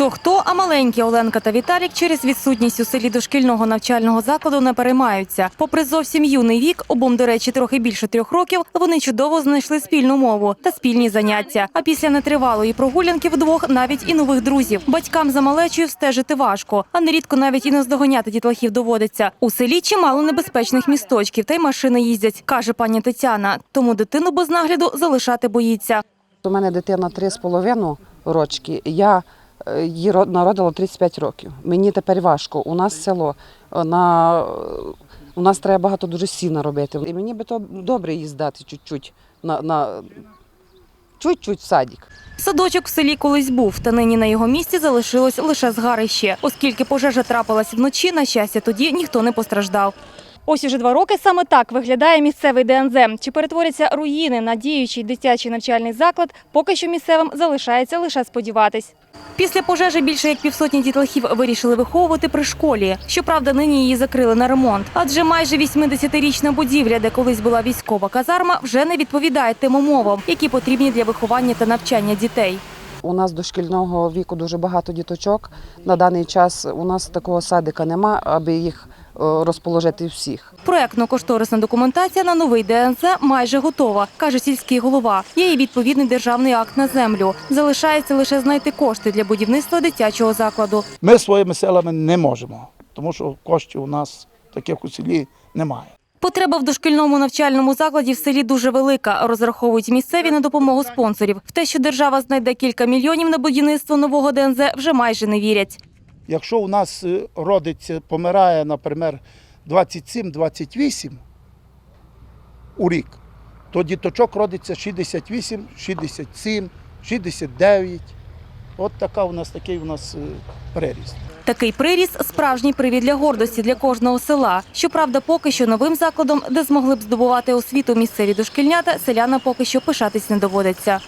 Хто хто, а маленькі Оленка та Віталік через відсутність у селі дошкільного навчального закладу не переймаються. Попри зовсім юний вік, обом, до речі, трохи більше трьох років, вони чудово знайшли спільну мову та спільні заняття. А після нетривалої прогулянки вдвох навіть і нових друзів. Батькам за малечою стежити важко, а нерідко навіть і наздоганяти дітлахів доводиться. У селі чимало небезпечних місточків, та й машини їздять, каже пані Тетяна. Тому дитину без нагляду залишати боїться. У мене дитина 3,5 рочки. Я її ро- народила 35 років. Мені тепер важко. У нас село. е, На... У нас треба багато дуже сіна робити. І мені би то добре їздити чуть-чуть на, на... чуть-чуть в садик. Садочок в селі колись був, та нині на його місці залишилось лише згарище. Оскільки пожежа трапилась вночі, на щастя, тоді ніхто не постраждав. Ось уже два роки саме так виглядає місцевий ДНЗ. Чи перетворяться руїни на діючий дитячий навчальний заклад, поки що місцевим залишається лише сподіватись. Після пожежі більше як півсотні дітлахів вирішили виховувати при школі. Щоправда, нині її закрили на ремонт. Адже майже 80-річна будівля, де колись була військова казарма, вже не відповідає тим умовам, які потрібні для виховання та навчання дітей. У нас до шкільного віку дуже багато діточок. На даний час у нас такого садика нема, аби їх розположити всіх. Проектно-кошторисна документація на новий ДНЗ майже готова, каже сільський голова. Є і відповідний державний акт на землю. Залишається лише знайти кошти для будівництва дитячого закладу. Ми своїми силами не можемо, тому що коштів у нас таких у селі немає. Потреба в дошкільному навчальному закладі в селі дуже велика. Розраховують місцеві на допомогу спонсорів. В те, що держава знайде кілька мільйонів на будівництво нового ДНЗ, вже майже не вірять. Якщо у нас е, родиться, помирає, наприклад, 27-28 у рік, то діточок родиться 68, 67, 69. От така у нас такий у нас е, приріст. Такий приріст справжній привід для гордості для кожного села. Щоправда, поки що новим закладом, де змогли б здобувати освіту місцеві дошкільнята, селяна поки що пишатись не доводиться.